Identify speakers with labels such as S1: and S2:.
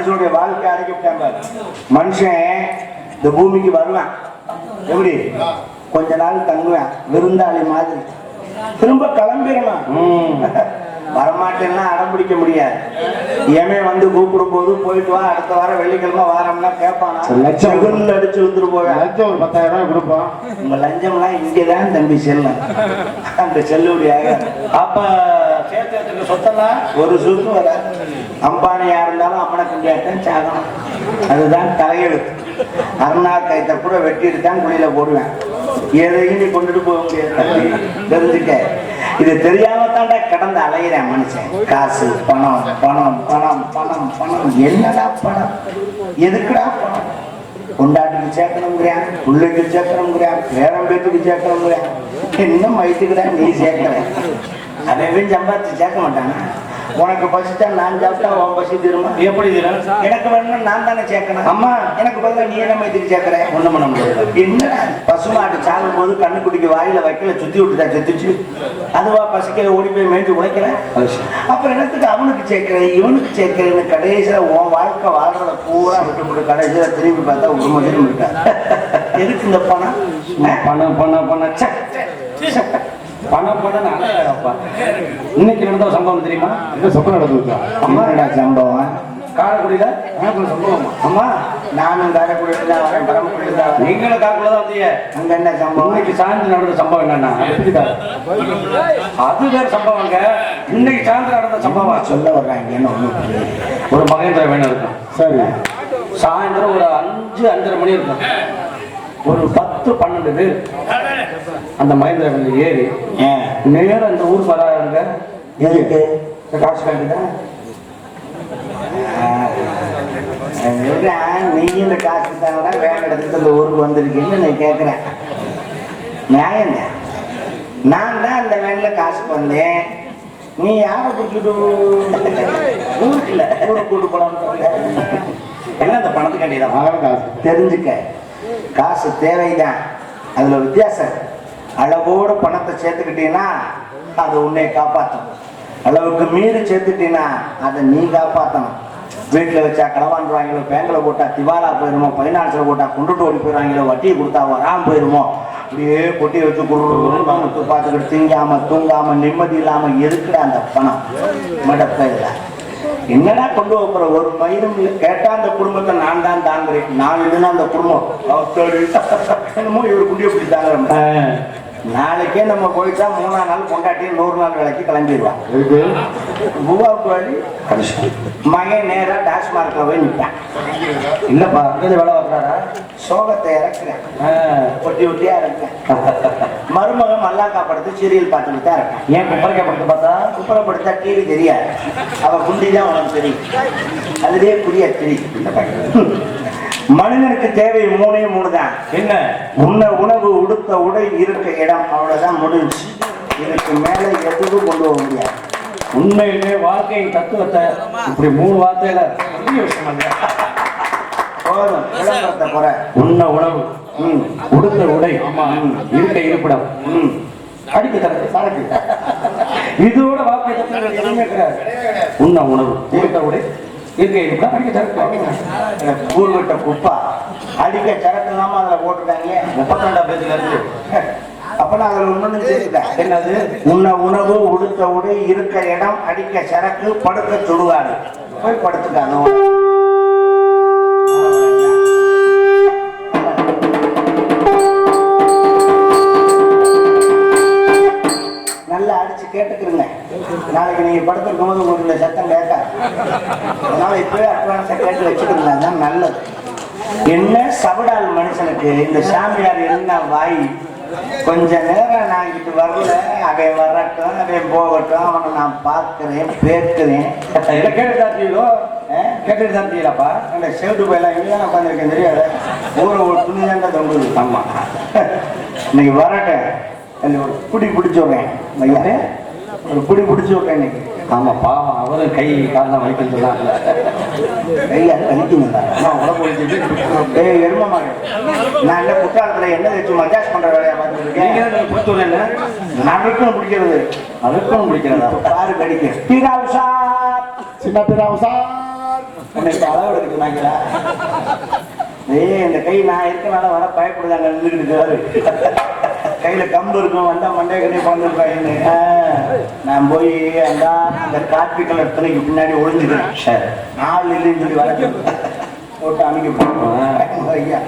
S1: மனுஷனுடைய வாழ்க்கை அடைக்கப்பட்டாங்க மனுஷன் இந்த பூமிக்கு வருவான். எப்படி? கொஞ்ச நாள் தங்குவேன். விருந்தாளி மாதிரி. திரும்ப கிளம்பிடணும் வரமாட்டேன்னா அடம் பிடிக்க முடியாது. ஏமே வந்து கூப்பிடும் போது போயிட்டு வா அடுத்த வாரம் வெள்ளிக்கிழமை வாரம்னா கேட்பானா.
S2: லட்சம்.
S1: அடிச்சு வந்துட்டு போவேன்.
S2: லட்சம். ஒரு பத்தாயிரம் ரூபாய் கொடுப்போம்
S1: உங்க லஞ்சம்லாம் இங்கதான் தம்பி செல்லும். அந்த செல்லுபடியாக அப்ப சேர்த்து சொத்தெல்லாம் ஒரு சொத்து வராது. அம்பானையா இருந்தாலும் அம்மனை குண்டியாட்டம் சாகணும். அதுதான் தலையெழுத்து. அருணா கைத்த கூட வெட்டிட்டு தான் குழியில போடுவேன். எதையும் நீ கொண்டுட்டு போக முடியாது தம்பி. தெரிஞ்சுக்க. இது தெரியாம தாண்டா கடந்து அலையிறேன் மனுஷன். காசு பணம் பணம் பணம் பணம் பணம். என்னடா பணம்? எதுக்குடா பணம்? கொண்டாட்டுக்கு சேர்க்கணுங்கிறான் பிள்ளைக்கு சேர்க்கணுங்கிறான் பேரம் பேத்துக்கு சேர்க்கணுங்கிறான் இன்னும் வயிற்றுக்குடா நீ சேர்க்கிற? அவன் சம்பாதிச்சு சேர்க்க மாட்டாங்க உனக்கு பசிச்சா நான் சாப்பிட்டா உன் பசி திரும்ப
S3: எப்படி இதுல
S1: எனக்கு வேணும் நான் தானே சேர்க்கணும். அம்மா எனக்கு பதிலா நீ என்ன வயிற்றுக்கு சேர்க்கிற?
S3: ஒண்ணும் பண்ண முடியாது.
S1: என்னடா? பசுமாட்டு சாகும் போது கண்ணுக்குட்டிக்கு வாயில வைக்கல சுத்தி விட்டுட்டா செத்துச்சு. அதுவா பசிக்கல ஓடி போய் மேய்ச்சி உழைக்கிறேன் அப்புறம் என்னத்துக்கு அவனுக்கு சேர்க்கிறேன் இவனுக்கு சேர்க்கிறேன்னு கடைசியில உன் வாழ்க்கை வாழ்றத பூரா விட்டு விட்டு கடைசியில திரும்பி பார்த்தா ஒரு மதியம் இருக்கா எதுக்கு இந்த பணம்?
S3: பணம் பணம் பணம். ச்சே. பணம் பணம் இன்னைக்கு நடந்த ஒரு சம்பவம் தெரியுமா?
S2: என்ன சொப்பம் நடந்துச்சா?
S1: என்னடா சம்பவம்.
S3: காரைக்குடியில? எனக்கு சம்பவம்?
S1: அம்மா நானும் காரைக்குடியில் தான் வரேன் பரமக்குடியில் தான்
S3: நீங்களும் காக்குள்ள தான் வந்தீங்க.
S1: அங்க என்ன சம்பவம்?
S3: இன்னைக்கு சாயந்தரம் நடந்த சம்பவம் என்னன்னா? அது வேற சம்பவங்க இன்னைக்கு சாயந்தரம் நடந்த சம்பவம்.
S1: சொல்ல வர்றாங்க என்ன புரியல.
S3: ஒரு மகேந்திர வேணும் இருக்கும்
S2: சரி.
S3: சாயந்தரம் ஒரு அஞ்சு அஞ்சரை மணி இருக்கும். ஒரு பத்து பன்னெண்டு பேர். அந்த மகேந்திர ஏறி நேரம் இந்த ஊர் வராங்க
S1: எதுக்கு?
S3: காசு வேண்டிதான்
S1: நீ இந்த காசு தானடா வேலை எடுத்துட்டு இந்த ஊருக்கு வந்திருக்கீங்கன்னு நான் கேட்குறேன் நியாயம். நான் தான் அந்த வேனில் காசுக்கு வந்தேன் நீ யாரை பிடிச்சிட்டு ஊருக்கு இல்லை ஊருக்கு கூட்டு போலாம்
S3: எல்லாம் இந்த பணத்துக்கு வேண்டியதான்
S2: ஆகலாம் காசு.
S1: தெரிஞ்சுக்க. காசு தேவைதான். அதுல வித்தியாசம். அளவோட பணத்தை சேர்த்துக்கிட்டீங்கன்னா அது உன்னை காப்பாற்றும் அளவுக்கு மீறி சேர்த்துட்டீங்கன்னா அதை நீ காப்பாற்றணும் வீட்டில் வச்சா களவாண்டுவாங்களோ பேங்கில் போட்டா திவாலா போயிருமோ பைனான்ஸில் போட்டா கொண்டுட்டு ஓடி போயிடுவாங்களோ வட்டியை கொடுத்தா வராமல் போயிருமோ அப்படியே கொட்டி வச்சு குருட்டு பார்த்துக்கிட்டு திங்காம தூங்காம நிம்மதி இல்லாமல் இருக்கிற அந்த பணம். மடப்பையில் என்னடா கொண்டு போற? ஒரு பயிரும் இல்லை. கேட்டா அந்த குடும்பத்தை நான் தான் தாங்குறேன். நான் இல்லைன்னா அந்த குடும்பம். என்னமோ இவர் குண்டிய பிடி நாளைக்கே நம்ம போயிட்டா மூணாம் நாள் கொண்டாட்டி நூறு நாள் வேலைக்கு கிளம்பிடுவான் பூவாவுக்கு வழி மகன் நேரா டாஸ்மார்க்ல போய் நிற்பான்
S3: இல்லப்பா அங்கே வேலை பார்க்குறாரா?
S1: சோகத்தை இறக்குறேன். ஒட்டி ஒட்டியா இருக்கேன். மருமகன் மல்லாக்கா படத்து சீரியல் பார்த்துட்டு தான் இருக்கேன்.
S3: ஏன் குப்பரைக்கா படத்தை பார்த்தா?
S1: குப்புறப்படுத்தா டிவி தெரியாது. அவ குண்டி தான் உனக்கு தெரியும். அதுலயே புரிய தெரியும் மனிதனுக்கு தேவை மூணே மூணு தான்
S3: என்ன?
S1: உண்ண உணவு உடுத்த உடை இருக்க இடம் அவ்வளவுதான் முடிஞ்சு இதுக்கு மேல எதுவும் கொண்டு போக முடியாது.
S3: உண்மையிலே வாழ்க்கையின் தத்துவத்தை இப்படி மூணு வார்த்தையில பெரிய விஷயம் அல்ல.
S1: போதும் விளம்பரத்தை குறை
S3: உண்ண உணவு. உடுத்த உடை. இருக்க இருப்பிடம். அடிக்க தரது சரக்கு. இதோட வாழ்க்கை கிடையாது. உண்ண உணவு. உடுத்த உடை. இருக்கு. இருப்பிடம் அடிக்க சரக்கு
S1: கூறுவிட்ட குப்பா. அடிக்க சரக்கு இல்லாம அதுல போட்டுட்டாங்க
S3: முப்பத்தி ரெண்டாம் பேஜ்ல இருந்து
S1: அப்ப நான் அதுல ஒண்ணு சேர்த்துட்டேன்
S3: என்னது?
S1: உண்ண உணவு உடுத்த உடை இருக்க இடம் அடிக்க சரக்கு படுக்க சுடுகாடு. போய் படுத்துக்காங்க கேட்டுக்கிறீங்க நாளைக்கு நீங்க படுத்திருக்கும் போது இந்த சத்தம் கேட்காது. அதனால இப்பவே அட்வான்ஸா கேட்டு வச்சுக்கிறீங்க அதுதான் நல்லது. என்ன சபடால் மனுஷனுக்கு இந்த சாமியார் என்ன வாய் கொஞ்ச நேரம் நான் இங்கிட்டு வரல. அவன் வரட்டும் அவன் போகட்டும். அவனை நான் பார்க்கிறேன் பேர்க்கிறேன்.
S3: இதை கேட்டு தான் தீரோ கேட்டுட்டு தான் தீராப்பா
S1: அந்த செவிட்டு போயெல்லாம் தான் உட்காந்துருக்கேன் தெரியாது. ஊரை ஒரு துணி தாங்க தொங்குது
S3: ஆமா.
S1: இன்னைக்கு வரட்டும் எனக்கு ஒரு பிடி பிடிச்சி விட்றேன் பிடி பிடிச்சி விட்றேன் இன்னைக்கு.
S3: ஆமா பாவம் அவரும் கை காலம் வலிக்குன்னு சொன்னாங்கல்ல
S1: கையா கழிக்குங்களா நான் உடம்பு வலிக்குது. ஏய் எரும மாடு. நான் இந்த குற்றாலத்துல என்ன வச்சு மஜாஸ் பண்ற வேலையை பார்த்துட்டு
S3: நீங்க
S1: இருக்கேன்
S3: தான் போய் சொன்னேன் நடுக்கம் பிடிக்கிறது. நடுக்கம் பிடிக்கிறதா?
S1: பாரு கடிக்க. தீராவுசா
S2: சின்ன பிராவு சார்
S1: உனக்கு அளவு எடுக்கிறாங்களா ஏய் இந்த கை நான் இருக்கனால வர பயப்படுதாங்க நின்றுக்கிட்டு கையில கம்பு இருக்கும் வந்தா மண்டே கட்டி பறந்துருப்பாங்க நான் போய் அந்த அந்த காப்பி கலர் துணைக்கு பின்னாடி ஒளிஞ்சுக்கிறேன்.
S3: சரி.
S1: நாலு இல்லைன்னு சொல்லி வர போட்டு அமைக்க ஐயா.